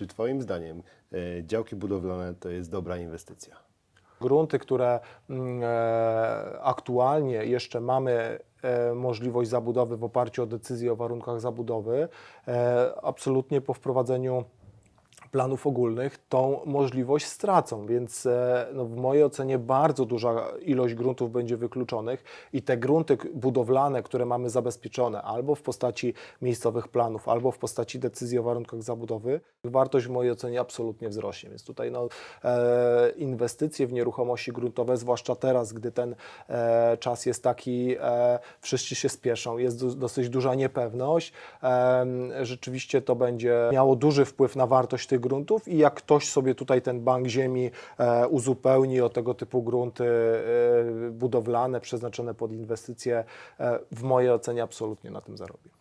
Czy Twoim zdaniem e, działki budowlane to jest dobra inwestycja? Grunty, które mm, e, aktualnie jeszcze mamy e, możliwość zabudowy w oparciu o decyzję o warunkach zabudowy, absolutnie po wprowadzeniu planów ogólnych tą możliwość stracą, więc e, no, w mojej ocenie bardzo duża ilość gruntów będzie wykluczonych i te grunty budowlane, które mamy zabezpieczone albo w postaci miejscowych planów, albo w postaci decyzji o warunkach zabudowy, wartość w mojej ocenie absolutnie wzrośnie. Więc tutaj no, e, inwestycje w nieruchomości gruntowe, zwłaszcza teraz, gdy ten e, czas jest taki, wszyscy się spieszą, jest dosyć duża niepewność, rzeczywiście to będzie miało duży wpływ na wartość tych gruntów i jak ktoś sobie tutaj ten bank ziemi e, uzupełni o tego typu grunty e, budowlane, przeznaczone pod inwestycje, e, w mojej ocenie absolutnie na tym zarobi.